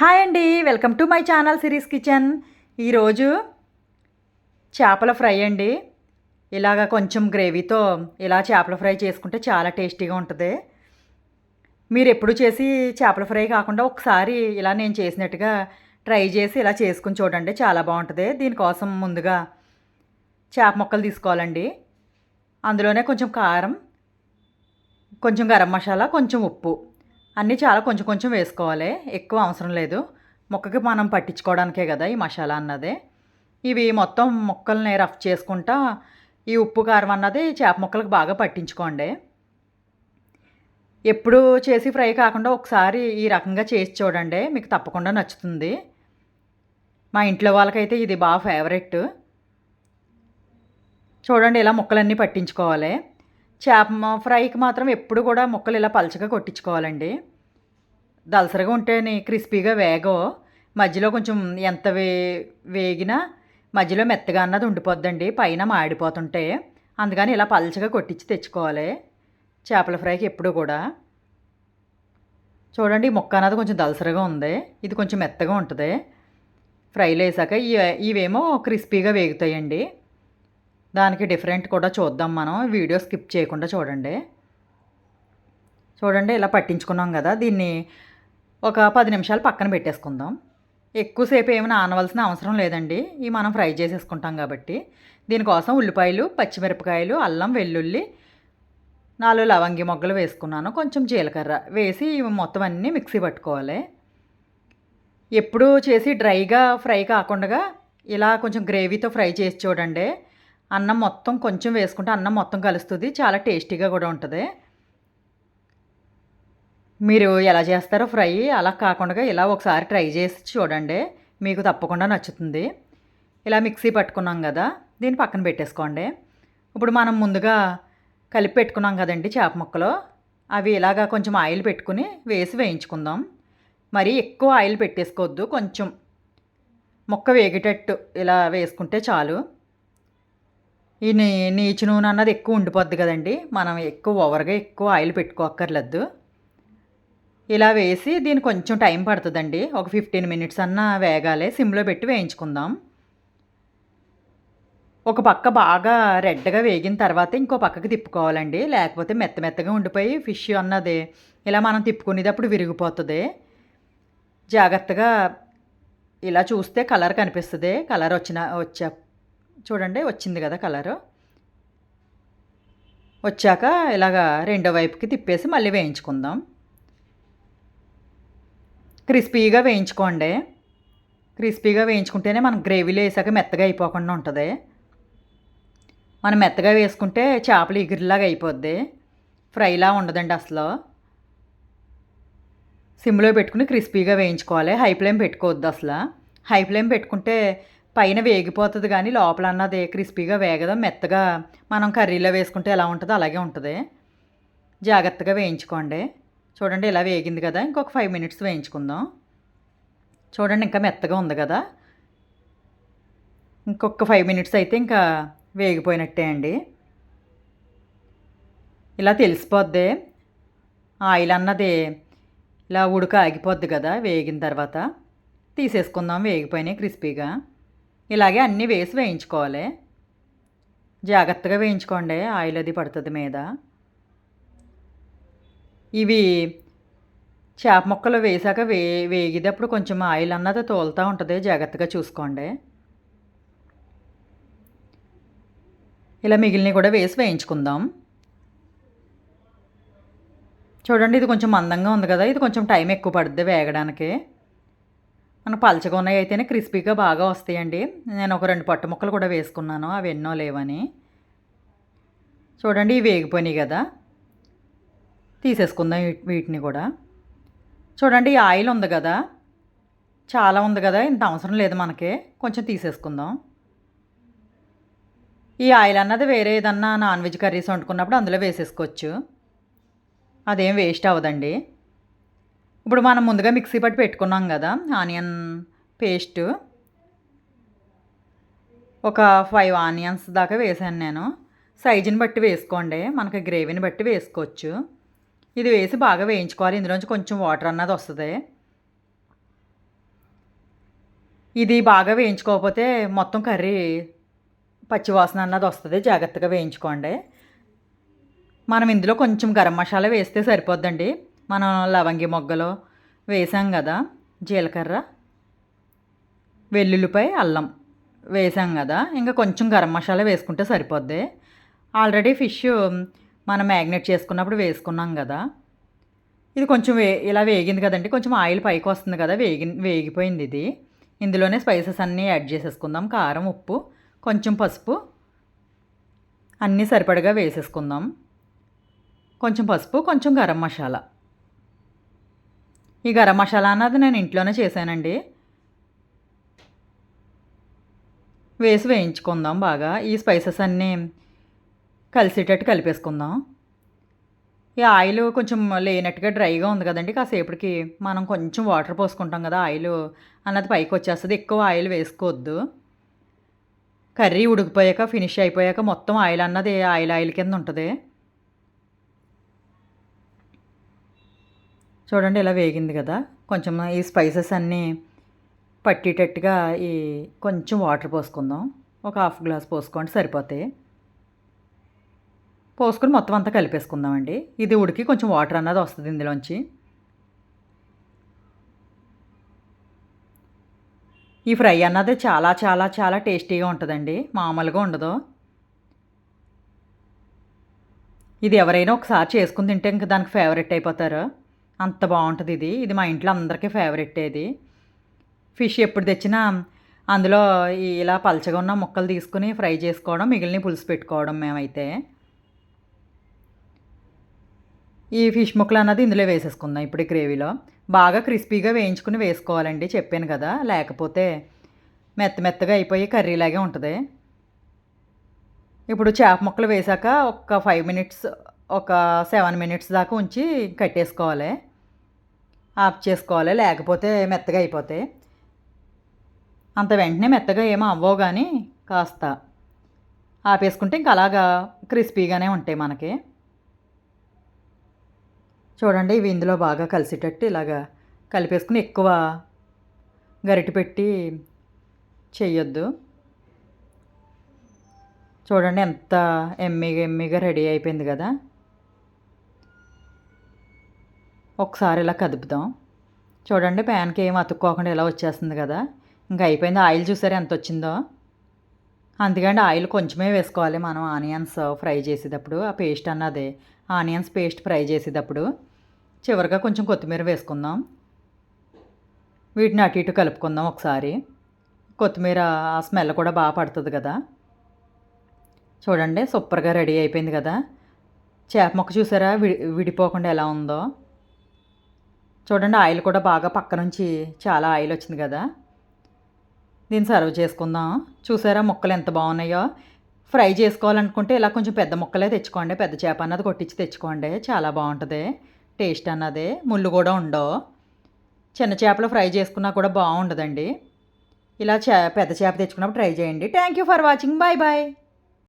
Hi అండి welcome to my channel series kitchen. ఈరోజు చేపల ఫ్రై అండి. ఇలాగ కొంచెం గ్రేవీతో ఇలా చేపల ఫ్రై చేసుకుంటే చాలా టేస్టీగా ఉంటుంది. మీరు ఎప్పుడు చేసి చేపల ఫ్రై కాకుండా ఒకసారి ఇలా నేను చేసినట్టుగా ట్రై చేసి ఇలా చేసుకుని చూడండి చాలా బాగుంటుంది. దీనికోసం ముందుగా చేప ముక్కలు తీసుకోవాలండి. అందులోనే కొంచెం కారం కొంచెం గరం మసాలా కొంచెం ఉప్పు. అన్నీ చాలా కొంచెం కొంచెం వేసుకోవాలి. ఎక్కువ అవసరం లేదు. ముక్కకి మనం పట్టించుకోవడానికే కదా ఈ మసాలా అన్నది. ఇవి మొత్తం ముక్కల్ని రఫ్ చేసుకుంటా ఈ ఉప్పు కారం అన్నది చేప మొక్కలకు బాగా పట్టించుకోండి. ఎప్పుడు చేసి ఫ్రై కాకుండా ఒకసారి ఈ రకంగా చేసి చూడండి. మీకు తప్పకుండా నచ్చుతుంది. మా ఇంట్లో వాళ్ళకైతే ఇది బాగా ఫేవరెట్ చూడండి ఇలా ముక్కలన్నీ పట్టించుకోవాలి. చేప ఫ్రైకి మాత్రం ఎప్పుడు కూడా ముక్కలు ఇలా పలచగా కొట్టించుకోవాలండి. దలసరగా ఉంటేనే క్రిస్పీగా వేగో మధ్యలో కొంచెం ఎంత వే వేగినా మధ్యలో మెత్తగా అన్నది ఉండిపోద్దండి పైన మాడిపోతుంటే. అందుకని ఇలా పలచగా కొట్టించి తెచ్చుకోవాలి చేపల ఫ్రైకి ఎప్పుడు కూడా. చూడండి ఈ ముక్క అన్నది కొంచెం దలసరగా ఉంది ఇది కొంచెం మెత్తగా ఉంటుంది. ఫ్రైలు వేసాక ఇవేమో క్రిస్పీగా వేగుతాయండి. దానికి డిఫరెంట్ కూడా చూద్దాం మనం. వీడియో స్కిప్ చేయకుండా చూడండి. చూడండి ఇలా పట్టించుకున్నాం కదా. దీన్ని ఒక పది నిమిషాలు పక్కన పెట్టేసుకుందాం. ఎక్కువసేపు ఏమైనా ఆనవలసిన అవసరం లేదండి. ఇవి మనం ఫ్రై చేసేసుకుంటాం కాబట్టి. దీనికోసం ఉల్లిపాయలు పచ్చిమిరపకాయలు అల్లం వెల్లుల్లి నాలుగు లవంగి మొగ్గలు వేసుకున్నాను. కొంచెం జీలకర్ర వేసి ఇవి మొత్తం అన్నీ మిక్సీ పట్టుకోవాలి. ఎప్పుడు చేసి డ్రైగా ఫ్రై కాకుండా ఇలా కొంచెం గ్రేవీతో ఫ్రై చేసి చూడండి. అన్నం మొత్తం కొంచెం వేసుకుంటే అన్నం మొత్తం కలుస్తుంది. చాలా టేస్టీగా కూడా ఉంటుంది. మీరు ఎలా చేస్తారో ఫ్రై అలా కాకుండా ఇలా ఒకసారి ట్రై చేసి చూడండి. మీకు తప్పకుండా నచ్చుతుంది. ఇలా మిక్సీ పట్టుకున్నాం కదా దీన్ని పక్కన పెట్టేసుకోండి. ఇప్పుడు మనం ముందుగా కలిపి పెట్టుకున్నాం కదండి చేప ముక్కలు. అవి ఇలాగా కొంచెం ఆయిల్ పెట్టుకుని వేసి వేయించుకుందాం. మరి ఎక్కువ ఆయిల్ పెట్టేసుకోవద్దు కొంచెం ముక్క వేగేటట్టు ఇలా వేసుకుంటే చాలు. ఈ నీ నీచు నూనె అన్నది ఎక్కువ ఉండిపోద్ది కదండి. మనం ఎక్కువ ఓవర్గా ఎక్కువ ఆయిల్ పెట్టుకోక్కర్లేదు. ఇలా వేసి దీని కొంచెం టైం పడుతుందండి. ఒక ఫిఫ్టీన్ మినిట్స్ అన్న వేగాలి. సిమ్లో పెట్టి వేయించుకుందాం. ఒక పక్క బాగా రెడ్గా వేగిన తర్వాత ఇంకో పక్కకి తిప్పుకోవాలండి. లేకపోతే మెత్త మెత్తగా ఉండిపోయి ఫిష్ అన్నది ఇలా మనం తిప్పుకునేటప్పుడు విరిగిపోతుంది. జాగ్రత్తగా ఇలా చూస్తే కలర్ కనిపిస్తుంది. కలర్ వచ్చిన వచ్చా చూడండి వచ్చింది కదా కలరు. వచ్చాక ఇలాగా రెండో వైపుకి తిప్పేసి మళ్ళీ వేయించుకుందాం. క్రిస్పీగా వేయించుకోండి. క్రిస్పీగా వేయించుకుంటేనే మనం గ్రేవీలో వేసాక మెత్తగా అయిపోకుండా ఉంటుంది. మనం మెత్తగా వేసుకుంటే చేపలు ఎగిరిలాగా అయిపోద్ది. ఫ్రైలా ఉండదండి అసలు. సిమ్లో పెట్టుకుని క్రిస్పీగా వేయించుకోవాలి. హై ఫ్లేమ్ పెట్టుకోవద్దు అసలు. హై ఫ్లేమ్ పెట్టుకుంటే పైన వేగిపోతుంది కానీ లోపల అన్నది క్రిస్పీగా వేగదా మెత్తగా మనం కర్రీలో వేసుకుంటే ఎలా ఉంటుందో అలాగే ఉంటుంది. జాగ్రత్తగా వేయించుకోండి. చూడండి ఇలా వేగింది కదా ఇంకొక ఫైవ్ మినిట్స్ వేయించుకుందాం. చూడండి ఇంకా మెత్తగా ఉంది కదా. ఇంకొక ఫైవ్ మినిట్స్ అయితే ఇంకా వేగిపోయినట్టే అండి. ఇలా తెలిసిపోద్ది. ఆయిల్ అన్నది ఇలా ఉడక ఆగిపోద్ది కదా వేగిన తర్వాత. తీసేసుకుందాం వేగిపోయినాయి క్రిస్పీగా. ఇలాగే అన్నీ వేసి వేయించుకోవాలి. జాగ్రత్తగా వేయించుకోండి. ఆయిల్ అది పడుతుంది మీద. ఇవి చేప ముక్కలు వేసాక వే వేగినప్పుడు కొంచెం ఆయిల్ అన్నది తోలుతూ ఉంటుంది. జాగ్రత్తగా చూసుకోండి. ఇలా మిగిలినవి కూడా వేసి వేయించుకుందాం. చూడండి ఇది కొంచెం మందంగా ఉంది కదా. ఇది కొంచెం టైం ఎక్కువ పడుద్ది వేగడానికి. మన పలచగా ఉన్నాయి అయితేనే క్రిస్పీగా బాగా వస్తాయండి. నేను ఒక రెండు పట్టు ముక్కలు కూడా వేసుకున్నాను. అవి ఎన్నో లేవని. చూడండి ఇవి వేగిపోయినాయి కదా. తీసేసుకుందాం వీటిని కూడా. చూడండి ఈ ఆయిల్ ఉంది కదా. చాలా ఉంది కదా. ఇంత అవసరం లేదు మనకి. కొంచెం తీసేసుకుందాం. ఈ ఆయిల్ అన్నది వేరే ఏదన్నా నాన్ వెజ్ కర్రీస్ వండుకున్నప్పుడు అందులో వేసేసుకోవచ్చు. అదేం వేస్ట్ అవ్వదండి. ఇప్పుడు మనం ముందుగా మిక్సీ పట్టి పెట్టుకున్నాం కదా ఆనియన్ పేస్ట్. ఒక ఫైవ్ ఆనియన్స్ దాకా వేసాను నేను. సైజుని బట్టి వేసుకోండి మనకి గ్రేవీని బట్టి వేసుకోవచ్చు. ఇది వేసి బాగా వేయించుకోవాలి ఇందులోంచి కొంచెం వాటర్ అన్నది వస్తుంది. ఇది బాగా వేయించుకోకపోతే మొత్తం కర్రీ పచ్చివాసన అన్నది వస్తుంది జాగ్రత్తగా వేయించుకోండి. మనం ఇందులో కొంచెం గరం మసాలా వేస్తే సరిపోద్దండి. మనం లవంగి మొగ్గలు వేసాం కదా జీలకర్ర వెల్లుల్లిపై అల్లం వేసాం కదా ఇంకా కొంచెం గరం మసాలా వేసుకుంటే సరిపోద్ది. ఆల్రెడీ ఫిష్ మనం మ్యాగ్నేట్ చేసుకున్నప్పుడు వేసుకున్నాం కదా. ఇది కొంచెం వే ఇలా వేగింది కదండి కొంచెం ఆయిల్ పైకి వస్తుంది కదా వేగి వేగిపోయింది ఇది. ఇందులోనే స్పైసెస్ అన్నీ యాడ్ చేసేసుకుందాం కారం ఉప్పు కొంచెం పసుపు అన్నీ సరిపడగా వేసేసుకుందాం. కొంచెం పసుపు కొంచెం గరం మసాలా. ఈ గరం మసాలా అన్నది నేను ఇంట్లోనే చేశానండి. వేసి వేయించుకుందాం బాగా. ఈ స్పైసెస్ అన్నీ కలిసేటట్టు కలిపేసుకుందాం. ఈ ఆయిల్ కొంచెం లేనట్టుగా డ్రైగా ఉంది కదండి కాసేపటికి మనం కొంచెం వాటర్ పోసుకుంటాం కదా ఆయిల్ అన్నది పైకి వచ్చేస్తుంది. ఎక్కువ ఆయిల్ వేసుకోవద్దు. కర్రీ ఉడికిపోయాక ఫినిష్ అయిపోయాక మొత్తం ఆయిల్ అన్నది ఆయిల్ ఆయిల్ కింద ఉంటుంది. చూడండి ఇలా వేగింది కదా. కొంచెం ఈ స్పైసెస్ అన్నీ పట్టేటట్టుగా ఈ కొంచెం వాటర్ పోసుకుందాం. ఒక హాఫ్ గ్లాస్ పోసుకోండి సరిపోతాయి. పోసుకొని మొత్తం అంతా కలిపేసుకుందామండి. ఇది ఉడికి కొంచెం వాటర్ అన్నది వస్తుంది ఇందులోంచి. ఈ ఫ్రై అన్నది చాలా చాలా చాలా టేస్టీగా ఉంటుందండి. మామూలుగా ఉండదు. ఇది ఎవరైనా ఒకసారి చేసుకుని తింటే ఇంక దానికి ఫేవరెట్ అయిపోతారు. అంత బాగుంటుంది ఇది. ఇది మా ఇంట్లో అందరికీ ఫేవరెట్ ఇది. ఫిష్ ఎప్పుడు తెచ్చినా అందులో ఇలా పలచగా ఉన్న ముక్కలు తీసుకుని ఫ్రై చేసుకోవడం మిగిలిన పులుసు పెట్టుకోవడం మేమైతే. ఈ ఫిష్ ముక్కలు అన్నది ఇందులో వేసేసుకుందాం ఇప్పుడు ఈ గ్రేవీలో బాగా క్రిస్పీగా వేయించుకుని వేసుకోవాలండి చెప్పాను కదా. లేకపోతే మెత్త మెత్తగా అయిపోయి కర్రీలాగే ఉంటుంది. ఇప్పుడు చేప ముక్కలు వేసాక ఒక ఫైవ్ మినిట్స్ ఒక సెవెన్ మినిట్స్ దాకా ఉంచి కట్టేసుకోవాలి. ఆఫ్ చేసుకోవాలి లేకపోతే మెత్తగా అయిపోతాయి అంత వెంటనే మెత్తగా ఏమో అవ్వవు కానీ కాస్త. ఆపేసుకుంటే ఇంకా అలాగా క్రిస్పీగానే ఉంటాయి మనకి. చూడండి ఇవి ఇందులో బాగా కలిసేటట్టు ఇలాగా కలిపేసుకుని ఎక్కువ గరిటె పెట్టి చేయొద్దు చూడండి ఎంత ఎమ్మిగా ఎమ్మిగా రెడీ అయిపోయింది కదా. ఒకసారి ఇలా కదుపుదాం. చూడండి ప్యాన్కి ఏం అతుక్కోకుండా ఇలా వచ్చేస్తుంది కదా. ఇంకా అయిపోయింది. ఆయిల్ చూసారా ఎంత వచ్చిందో? అందుకని ఆయిల్ కొంచెమే వేసుకోవాలి మనం. ఆనియన్స్ ఫ్రై చేసేటప్పుడు ఆ పేస్ట్ అన్నది. ఆనియన్స్ పేస్ట్ ఫ్రై చేసేటప్పుడు చివరిగా కొంచెం కొత్తిమీర వేసుకుందాం. వీటిని అటు ఇటు కలుపుకుందాం ఒకసారి. కొత్తిమీర ఆ స్మెల్ కూడా బాగా పడుతుంది కదా. చూడండి సూపర్గా రెడీ అయిపోయింది కదా. చేప మొక్క చూసారా? విడి విడిపోకుండా ఎలా ఉందో. చూడండి ఆయిల్ కూడా బాగా పక్క నుంచి చాలా ఆయిల్ వచ్చింది కదా. దీన్ని సర్వ్ చేసుకుందాం. చూసారా ముక్కలు ఎంత బాగున్నాయో? ఫ్రై చేసుకోవాలనుకుంటే ఇలా కొంచెం పెద్ద ముక్కలే తెచ్చుకోండి. పెద్ద చేప అన్నది కొట్టించి తెచ్చుకోండి. చాలా బాగుంటుంది. టేస్ట్ అన్నది. ముళ్ళు కూడా ఉండవు. చిన్న చేపలు ఫ్రై చేసుకున్నా కూడా బాగుండదండి. ఇలా చే పెద్ద చేప తెచ్చుకున్నప్పుడు ట్రై చేయండి. Thank you for watching. Bye bye